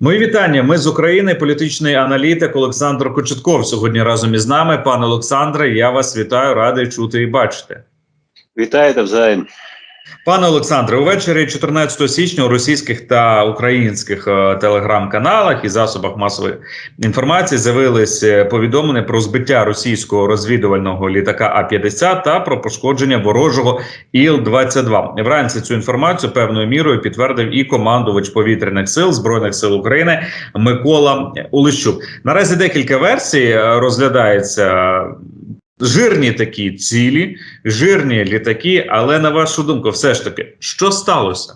Мої вітання. Ми з України. Політичний аналітик Олександр Кочетков сьогодні разом із нами. Пане Олександре, я вас вітаю, радий чути і бачити. Вітаю навзаєм. Пане Олександре, увечері 14 січня у російських та українських е, телеграм-каналах і засобах масової інформації з'явились е, повідомлення про збиття російського розвідувального літака А 50 та про пошкодження ворожого Іл-22. Вранці цю інформацію певною мірою підтвердив і командувач повітряних сил збройних сил України Микола Улищук. Наразі декілька версій е, розглядається. Жирні такі цілі, жирні літаки, але на вашу думку, все ж таки, що сталося?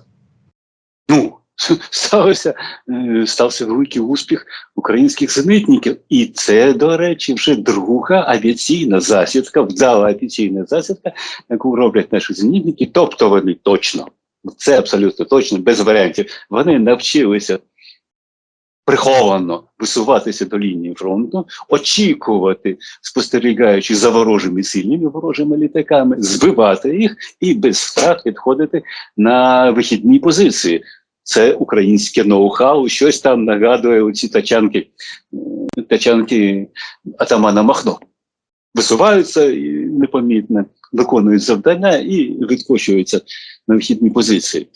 Ну, сталося, е, стався великий успіх українських зенитників. І це, до речі, вже друга авіаційна засідка, вдала авіаційна засідка, яку роблять наші зенітники. Тобто вони точно, це абсолютно точно, без варіантів. Вони навчилися приховано висуватися до лінії фронту, очікувати, спостерігаючи за ворожими сильними ворожими літаками, збивати їх і без втрат відходити на вихідні позиції. Це українське ноу-хау, щось там нагадує оці тачанки, е, тачанки атамана Махно. Висуваються непомітно, виконують завдання і відкочуються на вихідні позиції.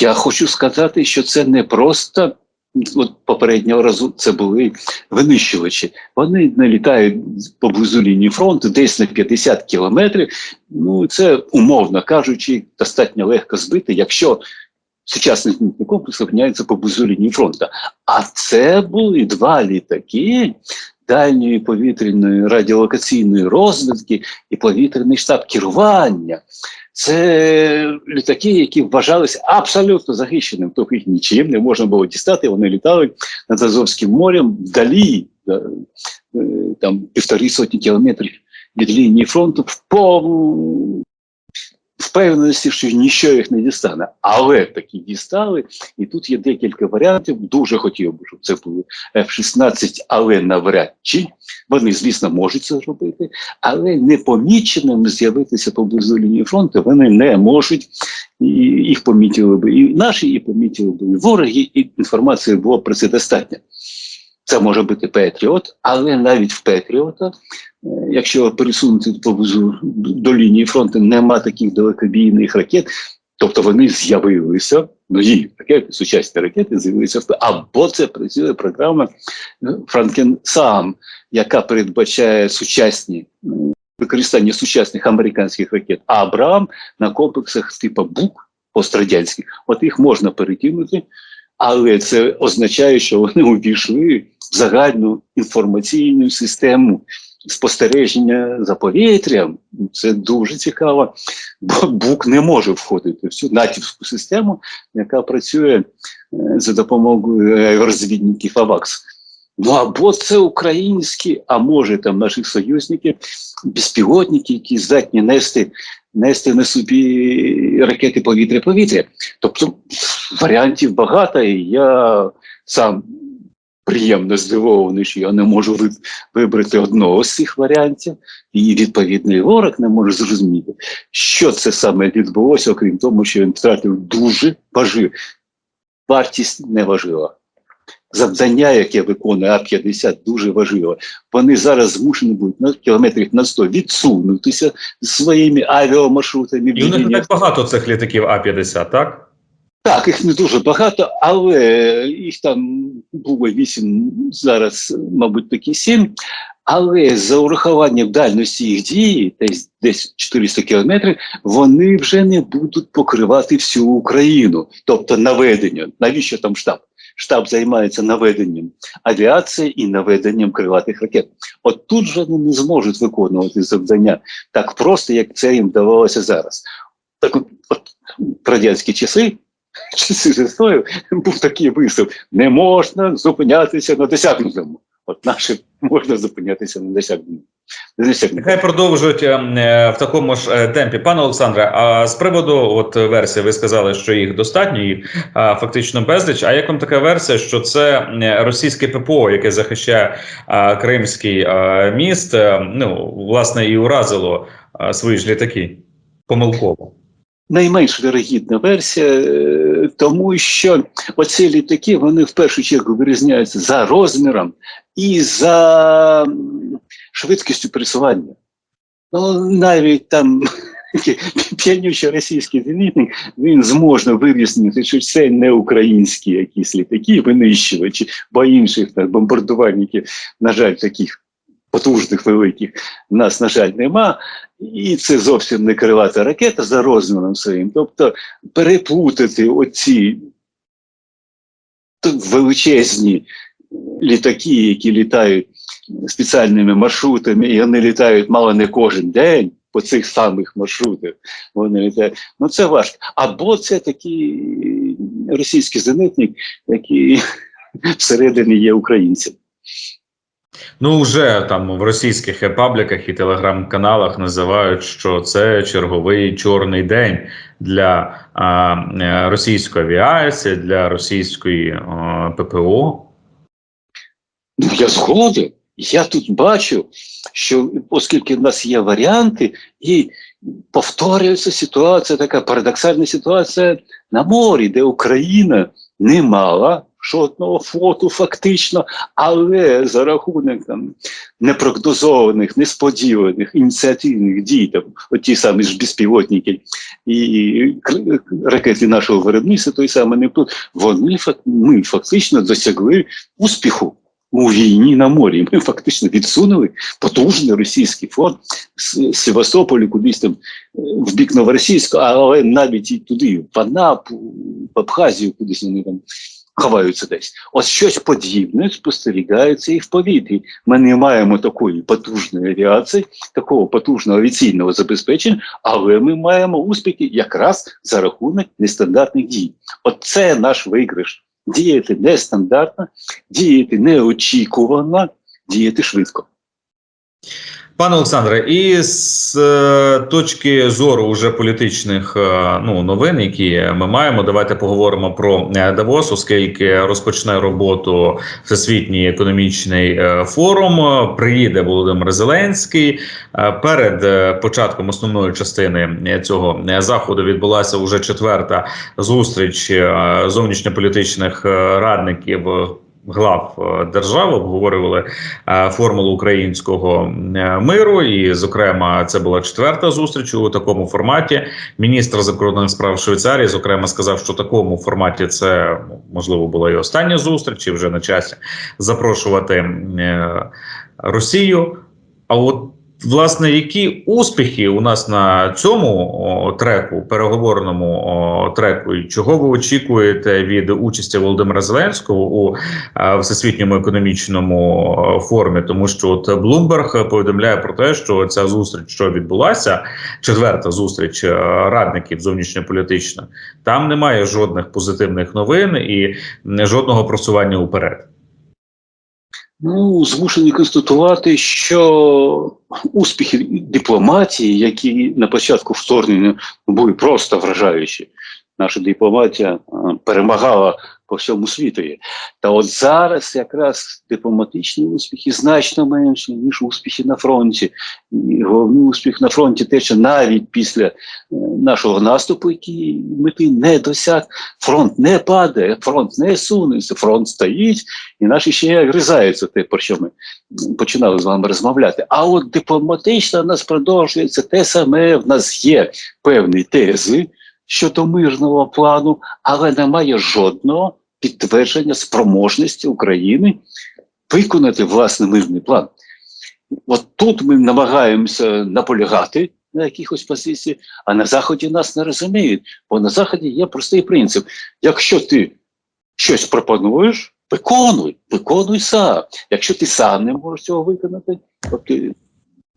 Я хочу сказати, що це не просто от попереднього разу це були винищувачі. Вони не літають поблизу лінії фронту, десь на 50 кілометрів. Ну це умовно кажучи, достатньо легко збити, якщо сучасний комплекс опиняється поблизу лінії фронту. А це були два літаки. Дальньої повітряної радіолокаційної розвідки і повітряний штаб керування. Це літаки, які вважалися абсолютно захищеним, тобто їх нічим не можна було дістати. Вони літали над Азовським морем вдалі, е, там півтори сотні кілометрів від лінії фронту, в повну впевненості, що ніщо їх не дістане. Але такі дістали, і тут є декілька варіантів. Дуже хотів би, щоб це були F-16, але навряд чи. Вони, звісно, можуть це зробити, але непоміченими з'явитися поблизу лінії фронту вони не можуть. І їх помітили би і наші, і помітили би і вороги, і інформації було про це достатньо. Це може бути Петріот, але навіть в Петріота, е, якщо пересунути поблизу до лінії фронту, нема таких далекобійних ракет, тобто вони з'явилися, нові ракети, сучасні ракети з'явилися в або це працює програма Франкен Сам, яка передбачає сучасні використання сучасних американських ракет Абрам на комплексах типу БУК пострадянських. От їх можна перекинути, але це означає, що вони увійшли загальну інформаційну систему спостереження за повітрям. Це дуже цікаво, бо БУК не може входити в цю натівську систему, яка працює е, за допомогою розвідників АВАКС. Ну або це українські, а може там наших союзників, безпілотники, які здатні нести нести на собі ракети повітря-повітря. Тобто варіантів багато, і я сам приємно здивований, що я не можу вибрати одного з цих варіантів, і відповідний ворог не може зрозуміти, що це саме відбулося, окрім того, що він втратив дуже важливо. Вартість не важлива завдання, яке виконує А-50, дуже важливо. Вони зараз змушені будуть на кілометрів на 100 відсунутися своїми авіамаршрутами. І у них не так багато цих літаків А-50, так? Так, їх не дуже багато, але їх там було вісім, зараз, мабуть, такі сім. Але за урахуванням дальності їх дії, десь десь 400 кілометрів, вони вже не будуть покривати всю Україну, тобто наведення. Навіщо там штаб? Штаб займається наведенням авіації і наведенням крилатих ракет. От тут же вони не зможуть виконувати завдання так просто, як це їм вдавалося зараз. Так от, от радянські часи. Часи застою був такий вислов: не можна зупинятися на досягнутому. От наші можна зупинятися на досягненому. Нехай продовжують е, в такому ж е, темпі. Пане Олександре, а з приводу от версії, ви сказали, що їх достатньо, їх фактично безліч. А як вам така версія, що це російське ППО, яке захищає Кримський міст, ну власне і уразило свої ж літаки помилково? Найменш вірогідна версія, е, тому що оці літаки вони в першу чергу вирізняються за розміром і за швидкістю пересування. Ну, навіть там п'янючий російський зенітник, він зможе вирізнити, що це не українські якісь літаки, винищувачі, бо інших так, бомбардувальників, на жаль, таких потужних великих нас, на жаль, нема. І це зовсім не крилата ракета за розміром своїм. Тобто переплутати оці величезні літаки, які літають спеціальними маршрутами, і вони літають мало не кожен день по цих самих маршрутах. Вони літають. Ну це важко. Або це такий російський зенитник, який всередині є українцем. Ну, вже там в російських пабліках і телеграм-каналах називають, що це черговий чорний день для а, е, російської авіації, для російської а, ППО. Ну, я згоден. Я тут бачу, що оскільки в нас є варіанти, і повторюється ситуація, така парадоксальна ситуація на морі, де Україна не мала жодного флоту фактично, але за рахунок там непрогнозованих, несподіваних ініціативних дій, там оті самі ж безпілотники і ракети нашого виробництва, той самий Нептун, вони ми фактично досягли успіху. У війні на морі ми фактично відсунули потужний російський флот з Севастополя кудись там в бік Новоросійського, але навіть і туди, в Анапу, в Абхазію, кудись вони там ховаються десь. Ось щось подібне спостерігається і в повітрі. Ми не маємо такої потужної авіації, такого потужного авіаційного забезпечення, але ми маємо успіхи якраз за рахунок нестандартних дій. Оце наш виграш. Діяти нестандартно, діяти неочікувано, діяти швидко. Пане Олександре, і з е, точки зору уже політичних е, ну новин, які ми маємо, давайте поговоримо про е, Давос, оскільки розпочне роботу Всесвітній економічний форум. Приїде Володимир Зеленський. Перед початком основної частини цього заходу відбулася вже четверта зустріч зовнішньополітичних радників. Глав е, держав обговорювали е, формулу українського е, миру, і, зокрема, це була четверта зустріч у такому форматі. Міністр закордонних справ Швейцарії, зокрема, сказав, що в такому форматі це можливо була і остання зустріч, і вже на часі запрошувати Росію. А от Власне, які успіхи у нас на цьому о, треку, переговорному о, треку, і чого ви очікуєте від участі Володимира Зеленського у е, всесвітньому економічному е, форумі? Тому що от Блумберг повідомляє про те, що ця зустріч, що відбулася, четверта зустріч е, радників зовнішньополітична, там немає жодних позитивних новин і жодного просування уперед. Ну, змушені констатувати, що успіхи дипломатії, які на початку вторгнення були просто вражаючі, наша дипломатія перемагала по всьому світу. Та от зараз якраз дипломатичні успіхи значно менші, ніж успіхи на фронті. І головний успіх на фронті те, що навіть після е, нашого наступу, який мети не досяг, фронт не падає, фронт не сунеться, фронт стоїть, і наші ще гризаються те, про що ми починали з вами розмовляти. А от дипломатично в нас продовжується те саме. В нас є певні тези щодо мирного плану, але немає жодного підтвердження спроможності України виконати власний мирний план. От тут ми намагаємося наполягати на якихось позиціях, а на Заході нас не розуміють. Бо на Заході є простий принцип: якщо ти щось пропонуєш, виконуй, виконуй сам. Якщо ти сам не можеш цього виконати, то ти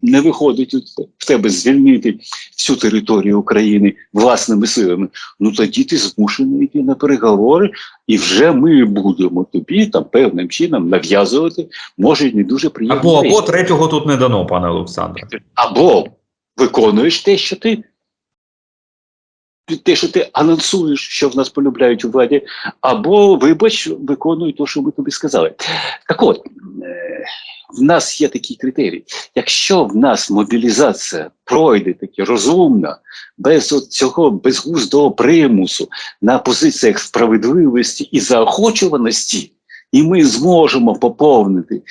не виходить в тебе звільнити всю територію України власними силами, ну тоді ти змушений йти на переговори, і вже ми будемо тобі там певним чином нав'язувати, може не дуже приємно. Або або третього тут не дано, пане Олександре. Або виконуєш те, що ти. Те, що ти анонсуєш, що в нас полюбляють у владі, або, вибач, виконуй те, що ми тобі сказали. Так от, в нас є такий критерій. Якщо в нас мобілізація пройде таки розумно, без цього безглуздого примусу на позиціях справедливості і заохочуваності, і ми зможемо поповнити е,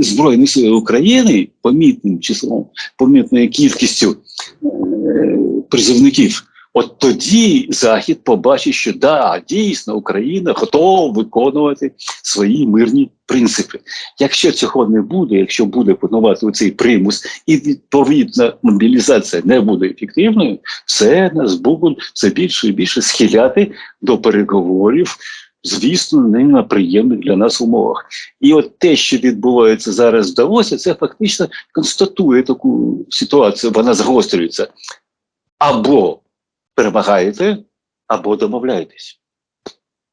Збройні Сили України помітним числом, помітною кількістю е, призовників. От тоді Захід побачить, що да, дійсно Україна готова виконувати свої мирні принципи. Якщо цього не буде, якщо буде панувати цей примус, і відповідна мобілізація не буде ефективною, все нас будуть все більше і більше схиляти до переговорів. Звісно, не на приємних для нас умовах. І от те, що відбувається зараз в Давосі, це фактично констатує таку ситуацію, вона загострюється. Або перемагаєте, або домовляєтесь.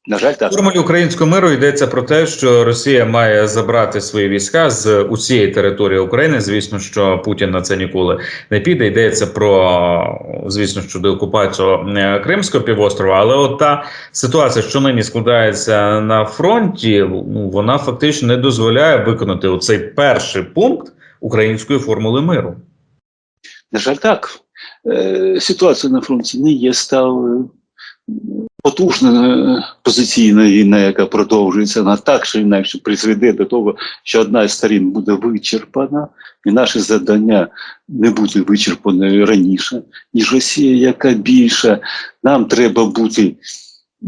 На жаль, так. Формулі українського миру йдеться про те, що Росія має забрати свої війська з усієї території України. Звісно, що Путін на це ніколи не піде. Йдеться про звісно, що деокупацію е, Кримського півострова. Але от та ситуація, що нині складається на фронті, ну вона фактично не дозволяє виконати оцей перший пункт української формули миру. На жаль, так. Е, ситуація на фронті не є сталою. Потужна е, позиційна війна, яка продовжується, вона так чи інакше призведе до того, що одна з сторін буде вичерпана, і наше завдання не буде вичерпаною раніше, ніж Росія, яка більша. Нам треба бути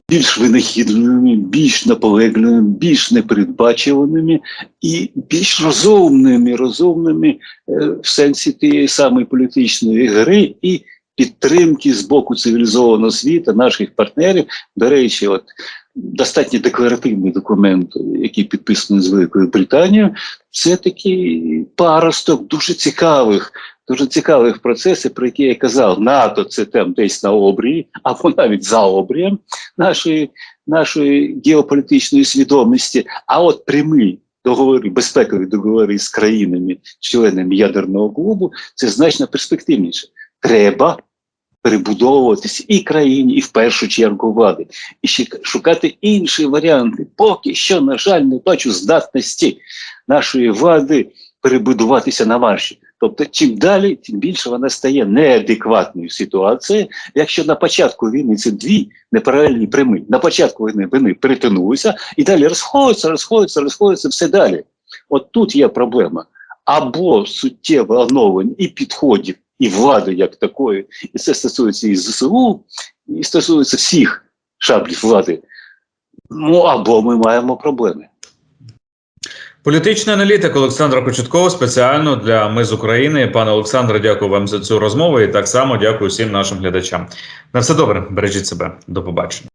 більш винахідливими, більш наполегливими, більш непередбачуваними і більш розумними, розумними е, в сенсі тієї самої політичної гри і підтримки з боку цивілізованого світу, наших партнерів. До речі, от достатньо декларативний документ, який підписаний з Великою Британією, це такий паросток дуже цікавих. Дуже цікавих процесів, про які я казав, НАТО це там десь на обрії, або навіть за обрієм нашої, нашої геополітичної свідомості. А от прямі договори, безпекові договори з країнами, членами ядерного клубу, це значно перспективніше. Треба перебудовуватися і країні, і в першу чергу влади, і шукати інші варіанти. Поки що, на жаль, не бачу здатності нашої влади перебудуватися на марші. Тобто, чим далі, тим більше вона стає неадекватною ситуацією. Якщо на початку війни це дві неправильні прямі, на початку війни вони перетинулися і далі розходяться, розходяться, розходяться все далі. От тут є проблема. Або суттєво оновлення і підходів, і влади як такої, і це стосується і ЗСУ, і стосується всіх шаблів влади. Ну або ми маємо проблеми. Політичний аналітик Олександр Кочетков спеціально для Ми з України. Пане Олександре, дякую вам за цю розмову і так само дякую всім нашим глядачам. На все добре, бережіть себе, до побачення.